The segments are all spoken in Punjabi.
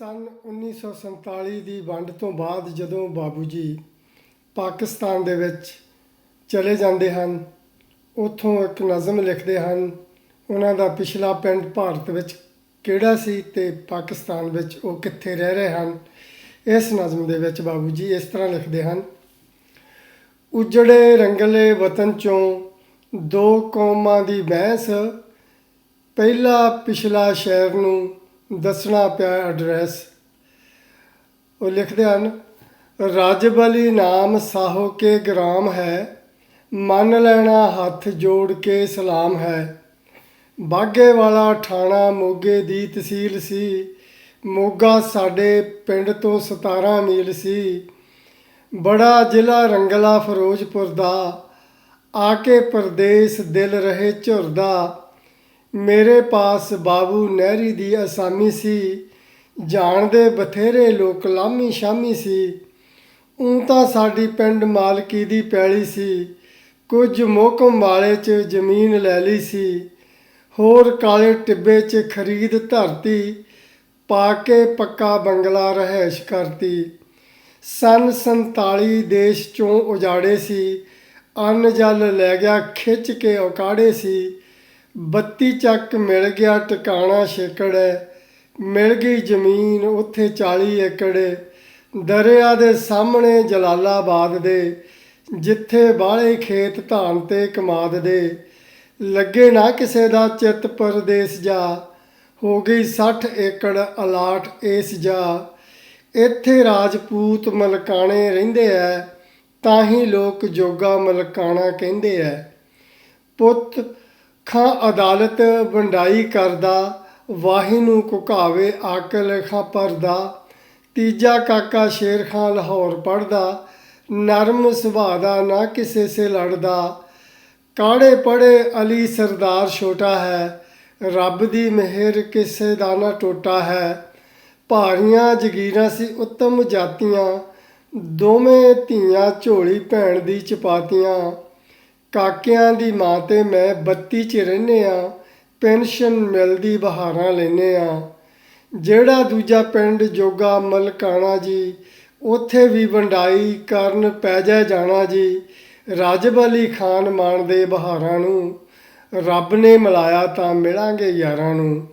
ਸਨ 1947 ਦੀ ਵੰਡ ਤੋਂ ਬਾਅਦ ਜਦੋਂ ਬਾਬੂ ਜੀ ਪਾਕਿਸਤਾਨ ਦੇ ਵਿੱਚ ਚਲੇ ਜਾਂਦੇ ਹਨ, ਉੱਥੋਂ ਇੱਕ ਨਜ਼ਮ ਲਿਖਦੇ ਹਨ, ਉਹਨਾਂ ਦਾ ਪਿਛਲਾ ਪਿੰਡ ਭਾਰਤ ਵਿੱਚ ਕਿਹੜਾ ਸੀ ਤੇ ਪਾਕਿਸਤਾਨ ਵਿੱਚ ਉਹ ਕਿੱਥੇ ਰਹਿ ਰਹੇ ਹਨ, ਇਸ ਨਜ਼ਮ ਦੇ ਵਿੱਚ ਬਾਬੂ ਜੀ ਇਸ ਤਰ੍ਹਾਂ ਲਿਖਦੇ ਹਨ, ਉਜੜੇ ਰੰਗਲੇ ਵਤਨ ਚੋਂ ਦੋ ਕੌਮਾਂ ਦੀ ਬਹਿਸ, ਪਹਿਲਾ ਪਿਛਲਾ ਸ਼ਹਿਰ ਨੂੰ ਦੱਸਣਾ ਪਿਆ ਐਡਰੈਸ ਉਹ ਲਿਖਦੇ ਹਨ, ਰਾਜਬਲੀ ਨਾਮ ਸਾਹੋ ਕੇ ਗ੍ਰਾਮ ਹੈ, ਮੰਨ ਲੈਣਾ ਹੱਥ ਜੋੜ ਕੇ ਸਲਾਮ ਹੈ। ਬਾਗੇ ਵਾਲਾ ਠਾਣਾ ਮੋਗੇ ਦੀ ਤਹਿਸੀਲ ਸੀ, ਮੋਗਾ ਸਾਡੇ ਪਿੰਡ ਤੋਂ 17 ਮੀਲ ਸੀ। ਬੜਾ ਜ਼ਿਲ੍ਹਾ ਰੰਗਲਾ ਫਿਰੋਜ਼ਪੁਰ ਦਾ, ਆ ਕੇ ਪਰਦੇਸ ਦਿਲ ਰਹੇ ਝੁਰਦਾ ਮੇਰੇ ਪਾਸ ਬਾਬੂ ਨਹਿਰੀ ਦੀ ਅਸਾਮੀ ਸੀ, ਜਾਣਦੇ ਬਥੇਰੇ ਲੋਕ ਲਾਮੀ ਸ਼ਾਮੀ ਸੀ। ਉਂ ਤਾਂ ਸਾਡੀ ਪਿੰਡ ਮਾਲਕੀ ਦੀ ਪੈਲੀ ਸੀ, ਕੁਝ ਮੋਕਮ ਵਾਲੇ 'ਚ ਜ਼ਮੀਨ ਲੈ ਲਈ ਸੀ। ਹੋਰ ਕਾਲੇ ਟਿੱਬੇ 'ਚ ਖਰੀਦ ਧਰਤੀ, ਪਾ ਕੇ ਪੱਕਾ ਬੰਗਲਾ ਰਹਿਸ਼ ਕਰਤੀ। ਸਨ 47 ਦੇਸ਼ 'ਚੋਂ ਉਜਾੜੇ ਸੀ, ਅੰਨ ਜਲ ਲੈ ਗਿਆ ਖਿੱਚ ਕੇ ਔਕਾੜੇ ਸੀ। ਬੱਤੀ ਚੱਕ ਮਿਲ ਗਿਆ ਟਿਕਾਣਾ ਛੇਕੜ, ਮਿਲ ਗਈ ਜ਼ਮੀਨ ਉੱਥੇ 40 ਏਕੜ। ਦਰਿਆ ਦੇ ਸਾਹਮਣੇ ਜਲਾਲਾਬਾਦ ਦੇ, ਜਿੱਥੇ ਬਾਹਲੇ ਖੇਤ ਧਾਨ ਤੇ ਕਮਾਦ ਦੇ। ਲੱਗੇ ਨਾ ਕਿਸੇ ਦਾ ਚਿੱਤ ਪਰਦੇਸ ਜਾ, ਹੋ ਗਈ 60 ਏਕੜ ਅਲਾਟ ਏਸ ਜਾ। ਇੱਥੇ ਰਾਜਪੂਤ ਮਲਕਾਣੇ ਰਹਿੰਦੇ ਐ, ਤਾਂ ਹੀ ਲੋਕ ਜੋਗਾ ਮਲਕਾਣਾ ਕਹਿੰਦੇ ਐ। ਪੁੱਤ ਖਾਂ ਅਦਾਲਤ ਵੰਡਾਈ ਕਰਦਾ, ਵਾਹੀ ਨੂੰ ਕੁਕਾਵੇ ਆਕਲ ਖਾਂ ਪਰਦਾ ਤੀਜਾ ਕਾਕਾ ਸ਼ੇਰ ਖਾਂ ਲਾਹੌਰ ਪੜਦਾ ਨਰਮ ਸੁਭਾਅ ਦਾ ਨਾ ਕਿਸੇ ਸੇ ਲੜਦਾ। ਕਾੜੇ ਪੜੇ ਅਲੀ ਸਰਦਾਰ ਛੋਟਾ ਹੈ, ਰੱਬ ਦੀ ਮਿਹਰ ਕਿਸੇ ਦਾ ਨਾ ਟੋਟਾ ਹੈ। ਭਾਰੀਆਂ ਜਗੀਰਾਂ ਸੀ ਉੱਤਮ ਜਾਤੀਆਂ, ਦੋਵੇਂ ਧੀਆਂ ਝੋਲੀ ਭੈਣ ਦੀ ਚਪਾਤੀਆਂ। ਕਾਕਿਆਂ ਦੀ ਮਾਂ ਤੇ ਮੈਂ ਬੱਤੀ ਚ ਰਹਿੰਦੇ ਆ ਪੈਨਸ਼ਨ ਮਿਲਦੀ ਬਹਾਰਾਂ ਲੈਨੇ ਆ ਜਿਹੜਾ ਦੂਜਾ ਪਿੰਡ ਜੋਗਾ ਮਲਕਾਣਾ ਜੀ, ਉੱਥੇ ਵੀ ਵੰਡਾਈ ਕਰਨ ਪੈ ਜਾ ਜਾਣਾ ਜੀ। ਰਾਜਬ ਅਲੀ ਖਾਨ ਮਾਣ ਦੇ ਬਹਾਰਾਂ ਨੂੰ, ਰੱਬ ਨੇ ਮਿਲਾਇਆ ਤਾਂ ਮਿਲਾਂਗੇ ਯਾਰਾਂ ਨੂੰ।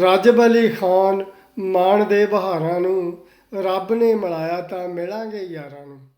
ਰਾਜਬ ਅਲੀ ਖਾਨ ਮਾਣ ਦੇ ਬਹਾਰਾਂ ਨੂੰ, ਰੱਬ ਨੇ ਮਿਲਾਇਆ ਤਾਂ ਮਿਲਾਂਗੇ ਯਾਰਾਂ ਨੂੰ।